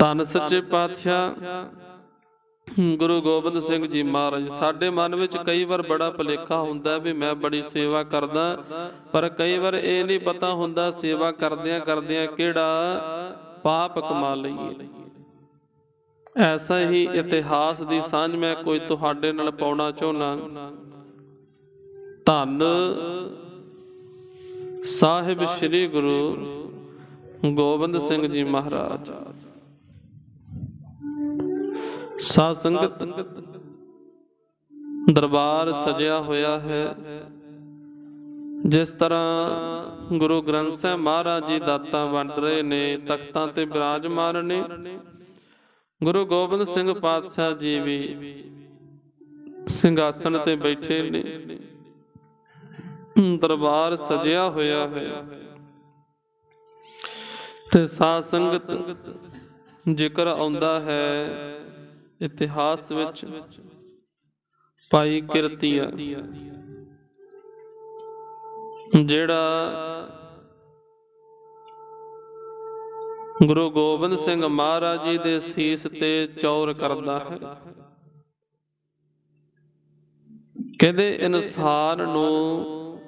ਧੰਨ ਸੱਚੇ ਪਾਤਸ਼ਾਹ। ਗੁਰੂ ਗੋਬਿੰਦ ਸਿੰਘ ਜੀ ਮਹਾਰਾਜ, ਸਾਡੇ ਮਨ ਵਿੱਚ ਕਈ ਵਾਰ ਬੜਾ ਭੁਲੇਖਾ ਹੁੰਦਾ ਵੀ ਮੈਂ ਬੜੀ ਸੇਵਾ ਕਰਦਾ, ਪਰ ਕਈ ਵਾਰ ਇਹ ਨਹੀਂ ਪਤਾ ਹੁੰਦਾ ਸੇਵਾ ਕਰਦਿਆਂ ਕਰਦਿਆਂ ਕਿਹੜਾ ਪਾਪ ਕਮਾ ਲਈਏ। ਐਸਾ ਹੀ ਇਤਿਹਾਸ ਦੀ ਸਾਂਝ ਮੈਂ ਕੋਈ ਤੁਹਾਡੇ ਨਾਲ ਪਾਉਣਾ ਚਾਹੁੰਦਾ ਧੰਨ ਸਾਹਿਬ ਸ੍ਰੀ ਗੁਰੂ ਗੋਬਿੰਦ ਸਿੰਘ ਜੀ ਮਹਾਰਾਜ। ਸਾਧ ਸੰਗਤ ਦਰਬਾਰ ਸਜਿਆ ਹੋਇਆ ਹੈ। ਜਿਸ ਤਰ੍ਹਾਂ ਗੁਰੂ ਗ੍ਰੰਥ ਸਾਹਿਬ ਮਹਾਰਾਜ ਜੀ ਦਾਤਾਂ ਵੰਡ ਰਹੇ ਨੇ, ਤਖਤਾਂ ਤੇ ਬਿਰਾਜਮਾਨ ਨੇ, ਗੁਰੂ ਗੋਬਿੰਦ ਸਿੰਘ ਪਾਤਸ਼ਾਹ ਜੀ ਵੀ ਸਿੰਘਾਸਣ ਤੇ ਬੈਠੇ ਨੇ। ਦਰਬਾਰ ਸਜਿਆ ਹੋਇਆ ਹੈ। ਤੇ ਸਾਧ ਸੰਗਤ ਜ਼ਿਕਰ ਆਉਂਦਾ ਹੈ ਇਤਿਹਾਸ ਵਿੱਚ ਭਾਈ ਕਿਰਤੀਆ ਜਿਹੜਾ ਗੁਰੂ ਗੋਬਿੰਦ ਸਿੰਘ ਮਹਾਰਾਜ ਜੀ ਦੇ ਸੀਸ ਤੇ ਚੌਰ ਕਰਦਾ ਹੈ। ਕਹਿੰਦੇ ਇਨਸਾਨ ਨੂੰ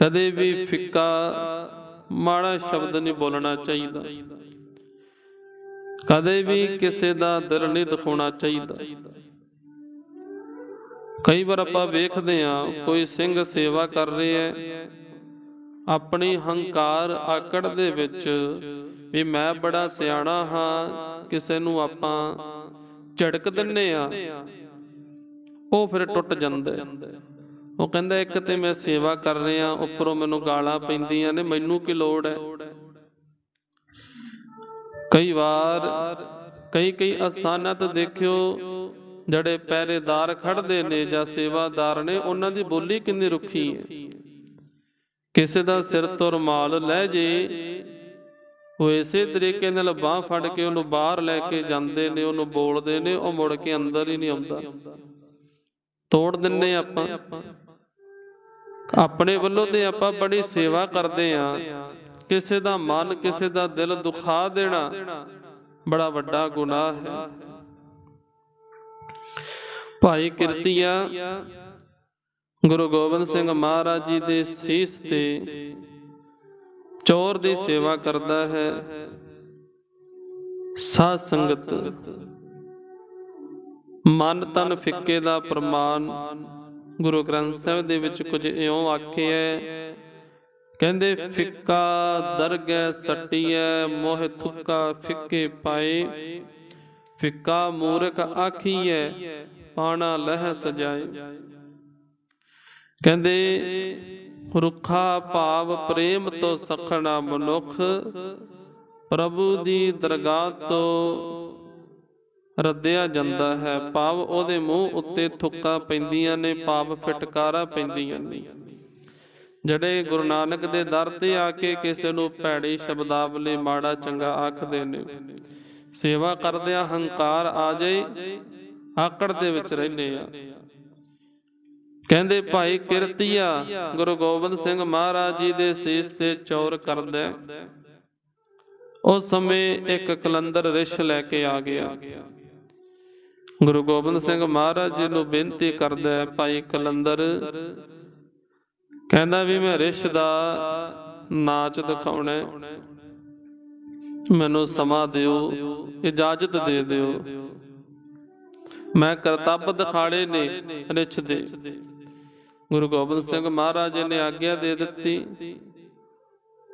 ਕਦੇ ਵੀ ਫਿੱਕਾ ਮਾੜਾ ਸ਼ਬਦ ਨਹੀਂ ਬੋਲਣਾ ਚਾਹੀਦਾ। ਕਦੇ ਵੀ ਕਿਸੇ ਦਾ ਦਿਲ ਨਹੀਂ ਦਿਖਾਉਣਾ ਚਾਹੀਦਾ। ਕਈ ਵਾਰ ਆਪਾਂ ਵੇਖਦੇ ਆ ਕੋਈ ਸਿੰਘ ਸੇਵਾ ਕਰ ਰਿਹਾ ਹੈ, ਆਪਣੀ ਹੰਕਾਰ ਆਕੜ ਦੇ ਵਿੱਚ ਵੀ ਮੈਂ ਬੜਾ ਸਿਆਣਾ ਹਾਂ, ਕਿਸੇ ਨੂੰ ਆਪਾਂ ਝੜਕ ਦਿੰਨੇ ਆ ਉਹ ਫਿਰ ਟੁੱਟ ਜਾਂਦਾ ਉਹ ਕਹਿੰਦਾ, ਇੱਕ ਤੇ ਮੈਂ ਸੇਵਾ ਕਰ ਰਿਹਾ, ਉੱਪਰੋਂ ਮੈਨੂੰ ਗਾਲਾਂ ਪੈਂਦੀਆਂ ਨੇ, ਮੈਨੂੰ ਕੀ ਲੋੜ ਹੈ? ਕਈ ਵਾਰ ਕਈ ਕਈ ਅਸਥਾਨਾਂ ਦੇਖਿਓ, ਜਿਹੜੇ ਪਹਿਰੇਦਾਰ ਖੜਦੇ ਨੇ ਜਾਂ ਸੇਵਾਦਾਰ ਨੇ, ਉਹਨਾਂ ਦੀ ਬੋਲੀ ਕਿੰਨੀ ਰੁੱਖੀ ਹੈ। ਕਿਸੇ ਦਾ ਸਿਰ ਤੋਂ ਰੁਮਾਲ ਲੈ ਜੇ, ਉਹ ਇਸੇ ਤਰੀਕੇ ਨਾਲ ਬਾਹ ਫੜ ਕੇ ਉਹਨੂੰ ਬਾਹਰ ਲੈ ਕੇ ਜਾਂਦੇ ਨੇ, ਉਹਨੂੰ ਬੋਲਦੇ ਨੇ, ਉਹ ਮੁੜ ਕੇ ਅੰਦਰ ਹੀ ਨਹੀਂ ਆਉਂਦਾ। ਤੋੜ ਦਿੰਨੇ ਆਪਾਂ। ਆਪਣੇ ਵੱਲੋਂ ਤੇ ਆਪਾਂ ਬੜੀ ਸੇਵਾ ਕਰਦੇ ਆ ਕਿਸੇ ਦਾ ਮਨ, ਕਿਸੇ ਦਾ ਦਿਲ ਦੁਖਾ ਦੇਣਾ ਬੜਾ ਵੱਡਾ ਗੁਨਾਹ ਹੈ। ਭਾਈ ਕਿਰਤੀਆ, ਗੁਰੂ ਗੋਬਿੰਦ ਸਿੰਘ ਮਹਾਰਾਜ ਜੀ ਦੇ ਸੀਸ ਤੇ ਚੌਰ ਦੀ ਸੇਵਾ ਕਰਦਾ ਹੈ। ਸਾਧ ਸੰਗਤ, ਮਨ ਤਨ ਫਿੱਕੇ ਦਾ ਪ੍ਰਮਾਣ ਗੁਰੂ ਗ੍ਰੰਥ ਸਾਹਿਬ ਦੇ ਵਿੱਚ ਕੁਝ ਇਉਂ ਆਖਿਆ ਹੈ ਕਹਿੰਦੇ, ਫਿੱਕਾ ਦਰਗਹਿ ਸਟੀਐ, ਮੋਹ ਥੁੱਕਾ ਫਿੱਕੇ ਪਾਏ। ਫਿੱਕਾ ਮੂਰਖ ਆਖੀਐ, ਪਾਣਾ ਲਹਿ ਸਜਾਏ। ਕਹਿੰਦੇ, ਰੁੱਖਾ ਭਾਵ ਪ੍ਰੇਮ ਤੋਂ ਸਖਣਾ ਮਨੁੱਖ, ਪ੍ਰਭੂ ਦੀ ਦਰਗਾਹ ਤੋਂ ਰੱਦਿਆ ਜਾਂਦਾ ਹੈ। ਭਾਵ ਉਹਦੇ ਮੂੰਹ ਉੱਤੇ ਥੁੱਕਾ ਪੈਂਦੀਆਂ ਨੇ, ਭਾਵ ਫਟਕਾਰਾ ਪੈਂਦੀਆਂ ਨੇ। ਜਿਹੜੇ ਗੁਰੂ ਨਾਨਕ ਦੇ ਦਰ ਤੇ ਆ ਕੇ ਕਿਸੇ ਨੂੰ ਭੈੜੀ ਸ਼ਬਦਾਵਲੀ ਮਾੜਾ ਚੰਗਾ ਆਖਦੇ ਨੇ। ਸੇਵਾ ਕਰਦਿਆਂ ਹੰਕਾਰ ਆ ਜਾਏ, ਆਕੜ ਦੇ ਵਿੱਚ ਰਹਿੰਦੇ ਆ। ਕਹਿੰਦੇ, ਭਾਈ ਕਿਰਤੀਆ, ਗੁਰੂ ਗੋਬਿੰਦ ਸਿੰਘ ਮਹਾਰਾਜ ਜੀ ਦੇ ਸੀਸ ਤੇ ਚੌਰ ਕਰਦਾ ਉਸ ਸਮੇਂ ਇੱਕ ਕਲੰਦਰ ਰਿਸ਼ ਲੈ ਕੇ ਆ ਗਿਆ। ਗੁਰੂ ਗੋਬਿੰਦ ਸਿੰਘ ਮਹਾਰਾਜ ਜੀ ਨੂੰ ਬੇਨਤੀ ਕਰਦਾ ਭਾਈ ਕਲੰਦਰ ਕਹਿੰਦਾ ਵੀ ਮੈਂ ਰਿਸ਼ ਦਾ ਨਾਚ ਦਿਖਾਉਣਾ ਮੈਨੂੰ ਸਮਾਂ ਦਿਓ, ਇਜਾਜ਼ਤ ਦੇ ਦਿਓ। ਮੈਂ ਕਰਤੱਵ ਦਿਖਾੜੇ ਨੇ ਰਿਛ ਦੇ। ਗੁਰੂ ਗੋਬਿੰਦ ਸਿੰਘ ਮਹਾਰਾਜ ਜੀ ਨੇ ਆਗਿਆ ਦੇ ਦਿੱਤੀ।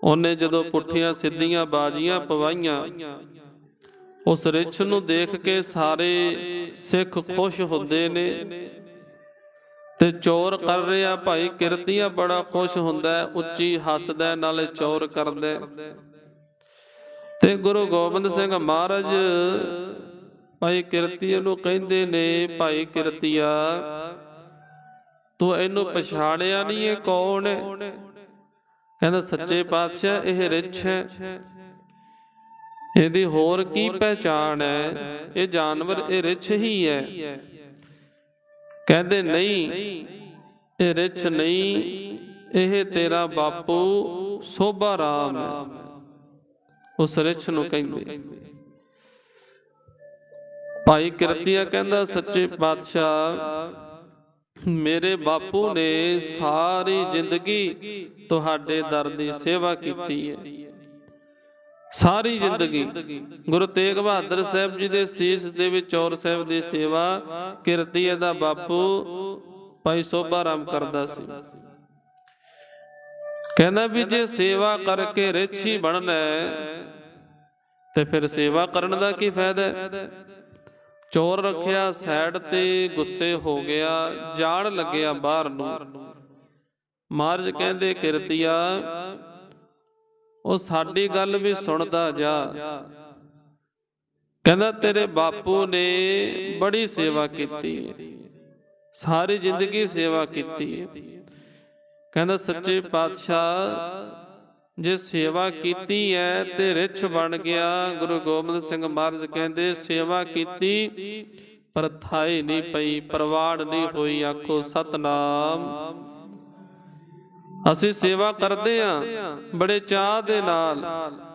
ਉਹਨੇ ਜਦੋਂ ਪੁੱਠੀਆਂ ਸਿੱਧੀਆਂ ਬਾਜੀਆਂ ਪਵਾਈਆਂ, ਉਸ ਰਿਛ ਨੂੰ ਦੇਖ ਕੇ ਸਾਰੇ ਸਿੱਖ ਖੁਸ਼ ਹੁੰਦੇ ਨੇ। ਤੇ ਚੋਰ ਕਰ ਰਿਹਾ ਭਾਈ ਕਿਰਤੀਆ, ਬੜਾ ਖੁਸ਼ ਹੁੰਦਾ ਉੱਚੀ ਹੱਸਦਾ ਨਾਲੇ ਚੋਰ ਕਰਦਾ। ਤੇ ਗੁਰੂ ਗੋਬਿੰਦ ਸਿੰਘ ਮਹਾਰਾਜ ਭਾਈ ਕਿਰਤੀਆ ਨੂੰ ਕਹਿੰਦੇ ਨੇ, ਭਾਈ ਕਿਰਤੀਆ, ਤੂੰ ਇਹਨੂੰ ਪਛਾਣਿਆ ਨਹੀਂ ਇਹ ਕੌਣ ਹੈ? ਕਹਿੰਦਾ, ਸੱਚੇ ਪਾਤਸ਼ਾਹ, ਇਹ ਰਿਛ ਹੈ। ਇਹਦੀ ਹੋਰ ਕੀ ਪਹਿਚਾਣ ਹੈ? ਇਹ ਜਾਨਵਰ ਇਹ ਰਿਛ ਹੀ ਹੈ। ਕਹਿੰਦੇ ਨਹੀਂ, ਇਹ ਰਿਛ ਨਹੀਂ, ਇਹ ਤੇਰਾ ਬਾਪੂ ਸੋਭਾ ਰਾਮ ਹੈ। ਉਸ ਰਿਛ ਨੂੰ ਕਹਿੰਦੇ। ਭਾਈ ਕਿਰਤੀਆ ਕਹਿੰਦਾ, ਸੱਚੇ ਪਾਤਸ਼ਾਹ, ਮੇਰੇ ਬਾਪੂ ਨੇ ਸਾਰੀ ਜ਼ਿੰਦਗੀ ਤੁਹਾਡੇ ਦਰ ਦੀ ਸੇਵਾ ਕੀਤੀ ਹੈ। ਸਾਰੀ ਜ਼ਿੰਦਗੀ। ਗੁਰੂ ਤੇਗ ਬਹਾਦਰ ਸਾਹਿਬ ਜੀ ਦੇ ਸੀਸ ਦੇ ਵਿੱਚ ਚੌਰ ਸਾਹਿਬ ਦੀ ਸੇਵਾ ਕਿਰਤੀਏ ਦਾ ਬਾਪੂ ਭਾਈ ਸੋਭਾ ਰਾਮ ਕਰਦਾ ਸੀ। ਕਹਿੰਦਾ ਵੀ ਜੇ ਸੇਵਾ ਕਰਕੇ ਰਿਛੀ ਬਣਨਾ ਤੇ ਫਿਰ ਸੇਵਾ ਕਰਨ ਦਾ ਕੀ ਫਾਇਦਾ? ਚੋਰ ਰੱਖਿਆ ਸਾਈਡ ਤੇ ਗੁੱਸੇ ਹੋ ਗਿਆ ਜਾਣ ਲੱਗਿਆ ਬਾਹਰ ਨੂੰ। ਮਹਾਰਾਜ ਕਹਿੰਦੇ ਕਿਰਤੀਆ ਉਹ ਸਾਡੀ ਗੱਲ ਵੀ ਸੁਣਦਾ ਜਾ। ਕਹਿੰਦਾ, ਤੇਰੇ ਬਾਪੂ ਨੇ ਬੜੀ ਸੇਵਾ ਕੀਤੀ ਹੈ ਸਾਰੀ ਜ਼ਿੰਦਗੀ ਸੇਵਾ ਕੀਤੀ ਹੈ ਕਹਿੰਦਾ, ਸੱਚੇ ਪਾਤਸ਼ਾਹ, ਜੇ ਸੇਵਾ ਕੀਤੀ ਹੈ ਤੇ ਰਿਛ ਬਣ ਗਿਆ। ਗੁਰੂ ਗੋਬਿੰਦ ਸਿੰਘ ਮਹਾਰਾਜ ਕਹਿੰਦੇ, ਸੇਵਾ ਕੀਤੀ, ਪਰ ਥਾਈ ਨਹੀਂ ਪਈ ਪ੍ਰਵਾੜ ਨਹੀਂ ਹੋਈ ਆਖੋ, ਸਤਨਾਮ। ਅਸੀਂ ਸੇਵਾ ਕਰਦੇ ਆ ਬੜੇ ਚਾਹ ਦੇ ਨਾਲ,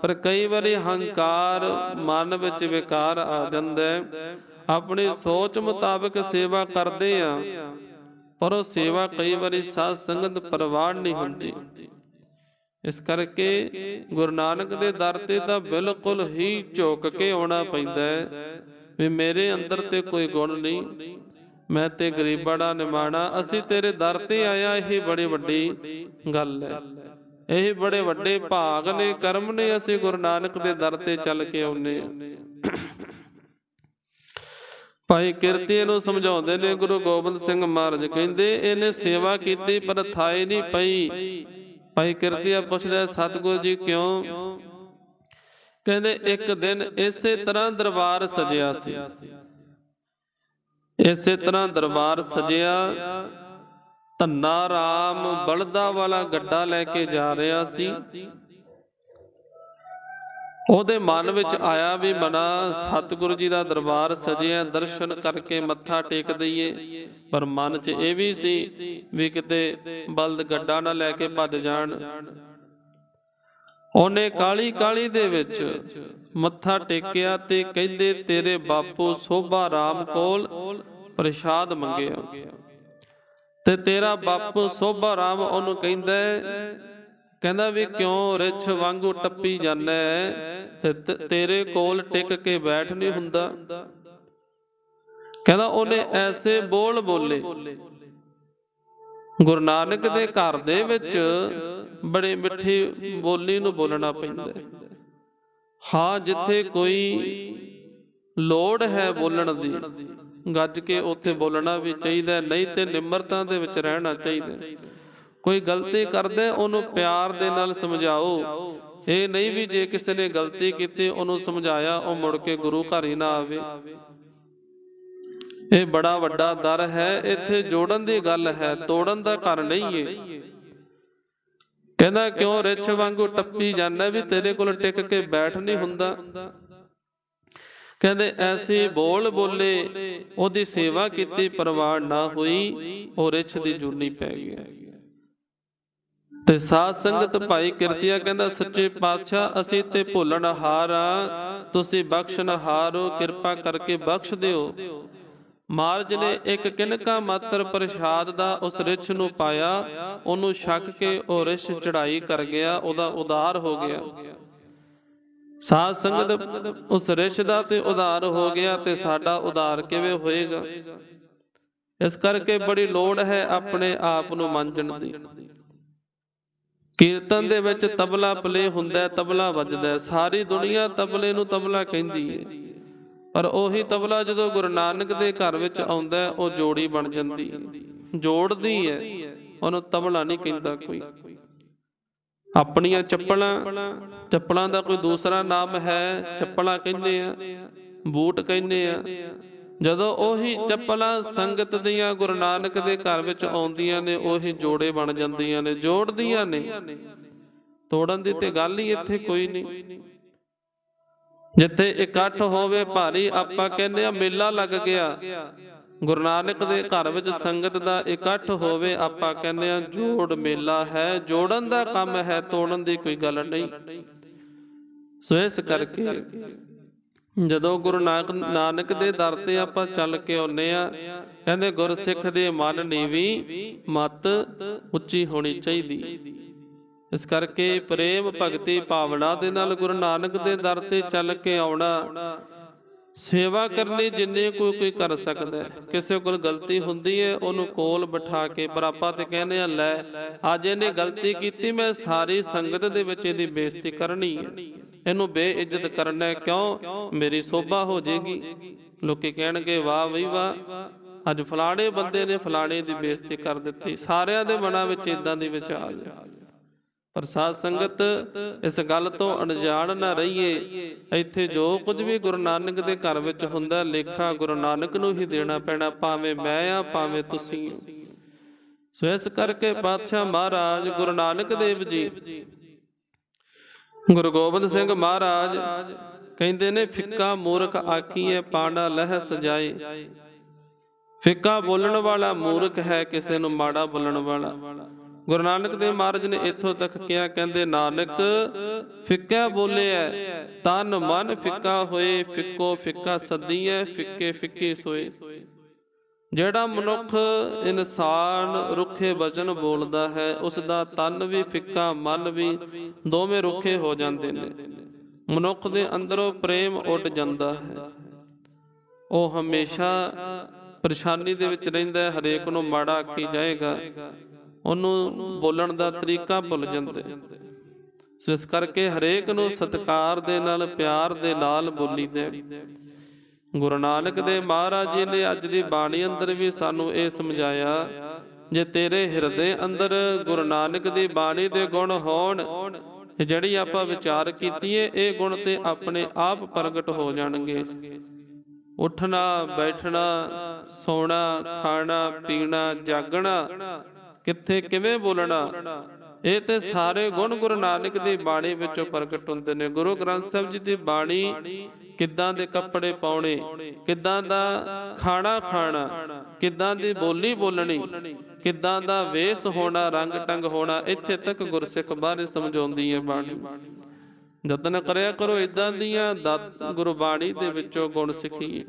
ਪਰ ਕਈ ਵਾਰੀ ਹੰਕਾਰ ਮਨ ਵਿੱਚ ਵਿਕਾਰ ਆ ਜਾਂਦਾ ਆਪਣੀ ਸੋਚ ਮੁਤਾਬਕ ਸੇਵਾ ਕਰਦੇ ਆ ਪਰ ਉਹ ਸੇਵਾ ਕਈ ਵਾਰੀ ਸਾਧ ਸੰਗਤ ਪ੍ਰਵਾਨ ਨਹੀਂ ਹੁੰਦੀ। ਇਸ ਕਰਕੇ ਗੁਰੂ ਨਾਨਕ ਦੇ ਦਰ ਤੇ ਤਾਂ ਬਿਲਕੁਲ ਹੀ ਝੁਕ ਕੇ ਆਉਣਾ ਪੈਂਦਾ ਹੈ ਵੀ ਮੇਰੇ ਅੰਦਰ ਤੇ ਕੋਈ ਗੁਣ ਨਹੀਂ ਮੈਂ ਤੇ ਗਰੀਬਾੜਾ ਨਿਮਾਣਾ, ਅਸੀਂ ਤੇਰੇ ਦਰ ਤੇ ਆਇਆ, ਇਹ ਬੜੀ ਵੱਡੀ ਗੱਲ ਹੈ। ਇਹ ਬੜੇ ਵੱਡੇ ਭਾਗ ਨੇ, ਕਰਮ ਨੇ, ਅਸੀਂ ਗੁਰੂ ਨਾਨਕ ਦੇ ਦਰ ਤੇ ਚੱਲ ਕੇ ਆਉਨੇ ਆ ਭਾਈ ਕਿਰਤੀ ਨੂੰ ਸਮਝਾਉਂਦੇ ਨੇ, ਗੁਰੂ ਗੋਬਿੰਦ ਸਿੰਘ ਮਹਾਰਾਜ ਕਹਿੰਦੇ, ਇਹਨੇ ਸੇਵਾ ਕੀਤੀ, ਪਰ ਥਾਈ ਨਹੀਂ ਪਈ। ਭਾਈ ਕਿਰਤੀਆ ਪੁੱਛਦਾ, ਸਤਿਗੁਰੂ ਜੀ ਕਿਉਂ? ਕਹਿੰਦੇ, ਇੱਕ ਦਿਨ ਇਸੇ ਤਰ੍ਹਾਂ ਦਰਬਾਰ ਸਜਿਆ ਸੀ। ਇਸੇ ਤਰ੍ਹਾਂ ਦਰਬਾਰ ਸਜਿਆ। ਧੰਨਾ ਰਾਮ ਬਲਦਾ ਵਾਲਾ ਗੱਡਾ ਲੈ ਕੇ ਜਾ ਰਿਹਾ ਸੀ। ਉਹਦੇ ਮਨ ਵਿੱਚ ਆਇਆ ਵੀ ਮਨਾ, ਸਤਿਗੁਰੂ ਜੀ ਦਾ ਦਰਬਾਰ ਸਜਿਆ, ਦਰਸ਼ਨ ਕਰਕੇ ਮੱਥਾ ਟੇਕ ਦਈਏ। ਪਰ ਮਨ 'ਚ ਇਹ ਵੀ ਸੀ ਵੀ ਕਿਤੇ ਬਲਦ ਗੱਡਾ ਨਾ ਲੈ ਕੇ ਭੱਜ ਜਾਣ। ਉਹਨੇ ਕਾਲੀ ਕਾਲੀ ਦੇ ਵਿੱਚ ਮੱਥਾ ਟੇਕਿਆ ਤੇ ਕਹਿੰਦੇ, ਤੇਰੇ ਬਾਪੂ ਸੋਭਾ ਰਾਮ ਕੋਲ ਪ੍ਰਸ਼ਾਦ ਮੰਗਿਆ। ਤੇ ਤੇਰਾ ਬਾਪੂ ਸੋਭਾ ਰਾਮ ਉਹਨੂੰ ਕਹਿੰਦਾ ਕਹਿੰਦਾ ਵੀ ਕਿਉਂ ਰਿਛ ਵਾਂਗੂ ਟੱਪੀ ਜਾਂਦਾ ਤੇ, ਤੇਰੇ ਕੋਲ ਟਿਕ ਕੇ ਬੈਠ ਨਹੀਂ ਹੁੰਦਾ? ਕਹਿੰਦਾ ਉਹਨੇ ਐਸੇ ਬੋਲ ਬੋਲੇ ਗੁਰੂ ਨਾਨਕ ਦੇ ਘਰ ਦੇ ਵਿੱਚ ਬੜੇ ਮਿੱਠੀ ਬੋਲੀ ਨੂੰ ਬੋਲਣਾ ਪੈਂਦਾ ਹਾਂ। ਜਿੱਥੇ ਕੋਈ ਲੋੜ ਹੈ ਬੋਲਣ ਦੀ, ਗੱਜ ਕੇ ਉੱਥੇ ਬੋਲਣਾ ਵੀ ਚਾਹੀਦਾ ਨਹੀਂ ਤੇ ਨਿਮਰਤਾ ਦੇ ਵਿੱਚ ਰਹਿਣਾ ਚਾਹੀਦਾ ਕੋਈ ਗਲਤੀ ਕਰਦਾ ਉਹਨੂੰ ਪਿਆਰ ਦੇ ਨਾਲ ਸਮਝਾਓ। ਇਹ ਨਹੀਂ ਵੀ ਜੇ ਕਿਸੇ ਨੇ ਗਲਤੀ ਕੀਤੀ, ਉਹਨੂੰ ਸਮਝਾਇਆ, ਉਹ ਮੁੜ ਕੇ ਗੁਰੂ ਘਰ ਹੀ ਨਾ ਆਵੇ। ਇਹ ਬੜਾ ਵੱਡਾ ਦਰ ਹੈ, ਇੱਥੇ ਜੋੜਨ ਦੀ ਗੱਲ ਹੈ, ਤੋੜਨ ਦਾ ਘਰ ਨਹੀਂ ਏ। ਕਹਿੰਦਾ, ਕਿਉਂ ਰਿਛ ਵਾਂਗੂ ਟੱਪੀ ਜਾਂਦਾ ਵੀ ਤੇਰੇ ਕੋਲ ਟਿਕ ਕੇ ਬੈਠ ਨਹੀਂ ਹੁੰਦਾ? ਕਹਿੰਦੇ, ਐਸੀ ਬੋਲ ਬੋਲੇ, ਉਹਦੀ ਸੇਵਾ ਕੀਤੀ ਪਰਵਾਨ ਨਾ ਹੋਈ, ਉਹ ਰਿਛ ਦੀ ਜੁਰਨੀ ਪੈ ਗਈ ਤੇ ਸਾਧ ਸੰਗਤ ਭਾਈ ਕਿਰਤੀਆ ਕਹਿੰਦਾ, ਸੱਚੇ ਪਾਤਸ਼ਾਹ, ਅਸੀਂ ਤੇ ਭੁੱਲਣ ਹਾਰ ਆ। ਤੁਸੀਂ ਬਖਸ਼ਣ ਹਾਰੋ ਕਿਰਪਾ ਕਰਕੇ ਬਖਸ਼ ਦਿਓ। ਮਾਰਜ ਨੇ ਇੱਕ ਕਿਨਕਾ ਮਾਤਰ ਪ੍ਰਸ਼ਾਦ ਦਾ ਉਸ ਰਿਛ ਨੂੰ ਪਾਇਆ, ਉਹਨੂੰ ਛੱਕ ਕੇ ਉਹ ਰਿਛ ਚੜਾਈ ਕਰ ਗਿਆ, ਉਹਦਾ ਉਦਾਰ ਹੋ ਗਿਆ। ਸਾਧ ਸੰਗਤ ਉਸ ਰਿਛ ਦਾ ਤੇ ਉਦਾਰ ਹੋ ਗਿਆ ਤੇ ਸਾਡਾ ਉਦਾਰ ਕਿਵੇਂ ਹੋਏਗਾ? ਇਸ ਕਰਕੇ ਬੜੀ ਲੋੜ ਹੈ ਆਪਣੇ ਆਪ ਨੂੰ ਮੰਨਣ ਦੀ। ਕੀਰਤਨ ਦੇ ਵਿੱਚ ਤਬਲਾ ਪਲੇ ਹੁੰਦਾ ਤਬਲਾ ਵੱਜਦਾ ਸਾਰੀ ਦੁਨੀਆ ਤਬਲੇ ਨੂੰ ਤਬਲਾ ਕਹਿੰਦੀ ਹੈ। ਪਰ ਉਹੀ ਤਬਲਾ ਜਦੋਂ ਗੁਰੂ ਨਾਨਕ ਦੇ ਘਰ ਵਿੱਚ ਆਉਂਦਾ ਉਹ ਜੋੜੀ ਬਣ ਜਾਂਦੀ ਹੈ। ਜੋੜਦੀ ਹੈ, ਉਹਨੂੰ ਤਬਲਾ ਨਹੀਂ ਕਹਿੰਦਾ ਕੋਈ। ਆਪਣੀਆਂ ਚੱਪਲਾਂ ਚੱਪਲਾਂ ਦਾ ਕੋਈ ਦੂਸਰਾ ਨਾਮ ਹੈ, ਚੱਪਲਾਂ ਕਹਿੰਦੇ ਆ, ਬੂਟ ਕਹਿੰਦੇ ਆ। ਜਦੋਂ ਉਹੀ ਚੱਪਲਾਂ ਸੰਗਤ ਦੀਆਂ ਗੁਰੂ ਨਾਨਕ ਦੇ ਘਰ ਵਿੱਚ ਆਉਂਦੀਆਂ ਨੇ, ਉਹੀ ਜੋੜੇ ਬਣ ਜਾਂਦੀਆਂ ਨੇ, ਜੋੜਦੀਆਂ ਨੇ। ਤੋੜਨ ਦੀ ਤੇ ਗੱਲ ਹੀ ਇੱਥੇ ਕੋਈ ਨਹੀਂ। ਜਿੱਥੇ ਇਕੱਠ ਹੋਵੇ ਭਾਰੀ, ਆਪਾਂ ਕਹਿੰਦੇ ਆ ਮੇਲਾ ਲੱਗ ਗਿਆ। ਗੁਰੂ ਨਾਨਕ ਦੇ ਘਰ ਵਿੱਚ ਸੰਗਤ ਦਾ ਇਕੱਠ ਹੋਵੇ, ਆਪਾਂ ਕਹਿੰਦੇ ਆ ਜੋੜ ਮੇਲਾ ਹੈ, ਜੋੜਨ ਦਾ ਕੰਮ ਹੈ, ਤੋੜਨ ਦੀ ਕੋਈ ਗੱਲ ਨਹੀਂ। ਸੋ ਇਸ ਕਰਕੇ ਜਦੋਂ ਗੁਰੂ ਨਾਨਕ ਨਾਨਕ ਦੇ ਦਰ ਤੇ ਆਪਾਂ ਚੱਲ ਕੇ ਆਉਨੇ ਆ, ਕਹਿੰਦੇ ਗੁਰਸਿੱਖ ਦੇ ਮਨ ਨੀਵੀ, ਮਤ ਉੱਚੀ ਹੋਣੀ ਚਾਹੀਦੀ। ਇਸ ਕਰਕੇ ਪ੍ਰੇਮ ਭਗਤੀ ਭਾਵਨਾ ਦੇ ਨਾਲ ਗੁਰੂ ਨਾਨਕ ਦੇ ਦਰ ਤੇ ਚੱਲ ਕੇ ਆਉਣਾ, ਸੇਵਾ ਕਰਨੀ ਜਿੰਨੇ ਕੋਈ ਕੋਈ ਕਰ ਸਕਦਾ ਕਿਸੇ ਕੋਲ ਗਲਤੀ ਹੁੰਦੀ ਹੈ, ਉਹਨੂੰ ਕੋਲ ਬਿਠਾ ਕੇ ਪਰ ਆਪਾਂ ਤੇ ਕਹਿੰਦੇ ਆ ਲੈ, ਅੱਜ ਇਹਨੇ ਗਲਤੀ ਕੀਤੀ, ਮੈਂ ਸਾਰੀ ਸੰਗਤ ਦੇ ਵਿੱਚ ਇਹਦੀ ਬੇਇੱਜ਼ਤੀ ਕਰਨੀ ਹੈ। ਇਹਨੂੰ ਬੇਇੱਜ਼ਤ ਕਰਨਾ ਕਿਉਂ? ਮੇਰੀ ਸੋਭਾ ਹੋ ਜਾਏਗੀ। ਲੋਕੀ ਕਹਿਣਗੇ, ਵਾਹ ਬਈ ਵਾਹ, ਅੱਜ ਫਲਾਣੇ ਬੰਦੇ ਨੇ ਫਲਾਣੇ ਦੀ ਬੇਇੱਜ਼ਤੀ ਕਰ ਦਿੱਤੀ। ਸਾਰਿਆਂ ਦੇ ਮਨਾਂ ਵਿੱਚ ਇਦਾਂ ਦੀ ਵਿਚਾਰ ਪਰ ਸਾਧ ਸੰਗਤ, ਇਸ ਗੱਲ ਤੋਂ ਅਣਜਾਣ ਨਾ ਰਹੀਏ। ਇੱਥੇ ਜੋ ਕੁਝ ਵੀ ਗੁਰੂ ਨਾਨਕ ਦੇ ਘਰ ਵਿੱਚ ਹੁੰਦਾ, ਲੇਖਾ ਗੁਰੂ ਨਾਨਕ ਨੂੰ ਹੀ ਦੇਣਾ ਪੈਣਾ, ਭਾਵੇਂ ਮੈਂ ਆ, ਭਾਵੇਂ ਤੁਸੀਂ ਸੋ ਇਸ ਕਰਕੇ ਪਾਤਸ਼ਾਹ ਮਹਾਰਾਜ, ਗੁਰੂ ਨਾਨਕ ਦੇਵ ਜੀ, ਗੁਰੂ ਗੋਬਿੰਦ ਸਿੰਘ ਮਹਾਰਾਜ ਕਹਿੰਦੇ ਨੇ, ਫਿੱਕਾ ਮੂਰਖ ਆਖੀਏ ਪਾਣਾ ਲਹਿ ਸਜਾਏ ਫਿੱਕਾ ਬੋਲਣ ਵਾਲਾ ਮੂਰਖ ਹੈ, ਕਿਸੇ ਨੂੰ ਮਾੜਾ ਬੋਲਣ ਵਾਲਾ। ਗੁਰੂ ਨਾਨਕ ਦੇਵ ਮਹਾਰਾਜ ਨੇ ਇੱਥੋਂ ਤੱਕ ਕਿਹਾ, ਕਹਿੰਦੇ, ਨਾਨਕ, ਫਿੱਕਾ ਬੋਲਿਆ ਤਨ ਮਨ ਫਿੱਕਾ ਹੋਏ, ਫਿੱਕੋ ਫਿੱਕਾ ਸੱਦੀਐ, ਫਿੱਕੇ ਫਿੱਕੇ ਸੋਏ। ਜਿਹੜਾ ਮਨੁੱਖ ਇਨਸਾਨ ਰੁੱਖੇ ਵਚਨ ਬੋਲਦਾ ਹੈ ਉਸ ਦਾ ਤਨ ਵੀ ਫਿੱਕਾ, ਮਨ ਵੀ ਦੋਵੇਂ ਰੁੱਖੇ ਹੋ ਜਾਂਦੇ ਨੇ। ਮਨੁੱਖ ਦੇ ਅੰਦਰੋਂ ਪ੍ਰੇਮ ਉੱਡ ਜਾਂਦਾ ਹੈ। ਉਹ ਹਮੇਸ਼ਾ ਪਰੇਸ਼ਾਨੀ ਦੇ ਵਿੱਚ ਰਹਿੰਦਾ ਹੈ, ਹਰੇਕ ਨੂੰ ਮਾੜਾ ਆਖੀ ਜਾਏਗਾ। ਉਹਨੂੰ ਬੋਲਣ ਦਾ ਤਰੀਕਾ ਭੁੱਲ ਜਾਂਦੇ ਸੋ ਇਸ ਕਰਕੇ ਹਰੇਕ ਨੂੰ ਸਤਿਕਾਰ ਦੇ ਨਾਲ, ਪਿਆਰ ਦੇ ਨਾਲ ਬੋਲੀਦਾ ਹੈ। ਗੁਰੂ ਨਾਨਕ ਦੇ ਮਹਾਰਾਜ ਜੀ ਨੇ ਅੱਜ ਦੀ ਬਾਣੀ ਅੰਦਰ ਵੀ ਸਾਨੂੰ ਇਹ ਸਮਝਾਇਆ, ਜੇ ਤੇਰੇ ਹਿਰਦੇ ਅੰਦਰ ਗੁਰੂ ਨਾਨਕ ਦੀ ਬਾਣੀ ਦੇ ਗੁਣ ਹੋਣ ਜਿਹੜੀ ਆਪਾਂ ਵਿਚਾਰ ਕੀਤੀ ਏ ਇਹ ਗੁਣ ਤੇ ਆਪਣੇ ਆਪ ਪ੍ਰਗਟ ਹੋ ਜਾਣਗੇ ਉੱਠਣਾ, ਬੈਠਣਾ, ਸੋਣਾ, ਖਾਣਾ, ਪੀਣਾ, ਜਾਗਣਾ ਕਿੱਥੇ ਕਿਵੇਂ ਬੋਲਣਾ? ਇਹ ਤੇ ਸਾਰੇ ਗੁਣ ਗੁਰੂ ਨਾਨਕ ਦੀ ਬਾਣੀ ਵਿੱਚੋਂ ਪ੍ਰਗਟ ਹੁੰਦੇ ਨੇ। ਗੁਰੂ ਗ੍ਰੰਥ ਸਾਹਿਬ ਜੀ ਦੀ ਬਾਣੀ ਕਿੱਦਾਂ ਦੇ ਕੱਪੜੇ ਪਾਉਣੇ, ਕਿੱਦਾਂ ਦਾ ਖਾਣਾ ਖਾਣਾ, ਕਿੱਦਾਂ ਦੀ ਬੋਲੀ ਬੋਲਣੀ, ਕਿੱਦਾਂ ਦਾ ਵੇਸ ਹੋਣਾ, ਰੰਗ ਟੰਗ ਹੋਣਾ, ਇੱਥੇ ਤੱਕ ਗੁਰਸਿੱਖ ਬਾਰੇ ਸਮਝਾਉਂਦੀ ਹੈ ਬਾਣੀ। ਯਤਨ ਕਰਿਆ ਕਰੋ ਇਦਾਂ ਦੀਆਂ ਗੁਰਬਾਣੀ ਦੇ ਵਿੱਚੋਂ ਗੁਣ ਸਿੱਖੀਏ।